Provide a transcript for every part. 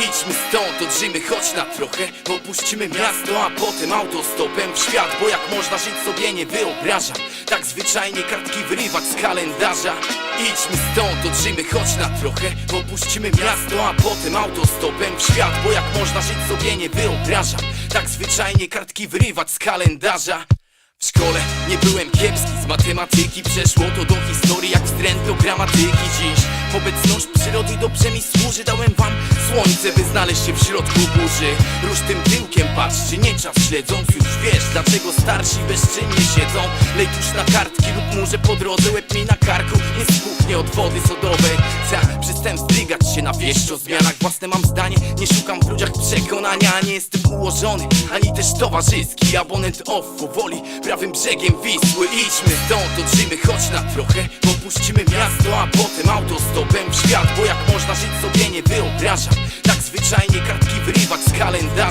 Idźmy stąd, odżyjmy choć na trochę Opuścimy miasto, a potem autostopem w świat Bo jak można żyć sobie nie wyobrażam. Tak zwyczajnie kartki wyrywać z kalendarza. Idźmy stąd, odżyjmy choć na trochę Opuścimy miasto, a potem autostopem w świat Bo jak można żyć sobie nie wyobrażam. Tak zwyczajnie kartki wyrywać z kalendarza w szkole nie byłem kiepski z matematyki Przeszło to do historii jak wstręt do gramatyki. Dziś obecność przyrody dobrze mi służy. Dałem wam słońce, by znaleźć się w środku burzy. Rusz tym tyłkiem, patrzcie, nie czas śledząc Już wiesz, dlaczego starsi bezczynnie siedzą. Lej tuż na kartki lub może po drodze Łeb mi na karku, nie spuchnie od wody sodowej Chcę przestęp zdrygać się na wieść o zmianach. Własne mam zdanie, nie szukam w ludziach przekonania. Nie jestem ułożony, ani też towarzyski. Abonent off powoli, prawym brzegiem Wisły. Idźmy stąd, odżyjmy choć na trochę. Opuścimy miasto, a potem autostopem w świat. Bo jak można żyć sobie nie wyobrażam. Tak zwyczajnie kartki wyrywać z kalendarza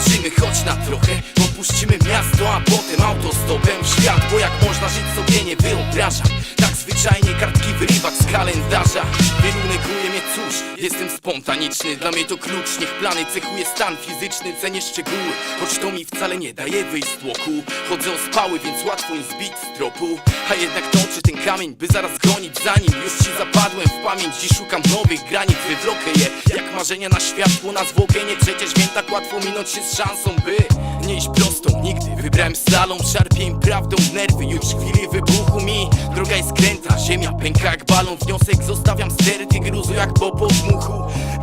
odżyjmy choć na trochę. Opuścimy miasto, a potem autostopem w świat Bo jak można żyć sobie nie wyobrażam. Tak zwyczajnie kartki wyrywać z kalendarza. Wielu neguje mnie, cóż, jestem spontaniczny. Dla mnie to klucz, niech plany cechuje stan fizyczny. Cenię szczegóły, choć to mi wcale nie daje wyjść z tłoku. Chodzę ospały, więc łatwo mi zbić z tropu. A jednak toczę ten kamień, by zaraz gonić za nim. Już ci zapadłem w pamięć, dziś szukam nowych granic. Wywrokę je, jak marzenia na światło, na zwłokę Nie przecież wiem. Tak łatwo minąć się z szansą, by nie iść prostą nigdy Wybrałem slalom, szarpie im prawdą nerwy. Już w chwili wybuchu mi droga jest kręta Ziemia pęka jak balon, wniosek zostawiam sterty Gruzu jak po podmuchu.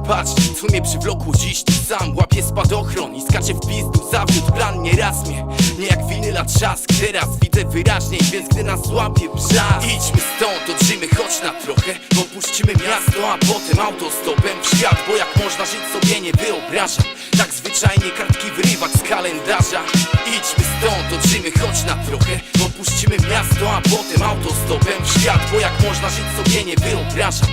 Patrz, co mnie przywlokło dziś tu sam Łapię spadochron i skaczę w pizdu Zawiódł plan nieraz mnie, nie jak winyla trzask Teraz widzę wyraźniej, więc gdy nas złapie brzask Idźmy stąd, odżyjmy choć na trochę Opuścimy miasto, a potem autostopem w świat Bo jak można żyć sobie nie wyobrażam. Tak zwyczajnie kartki wyrywać z kalendarza. Idźmy stąd, odżyjmy choć na trochę Opuścimy miasto, a potem autostopem w świat Bo jak można żyć sobie nie wyobrażam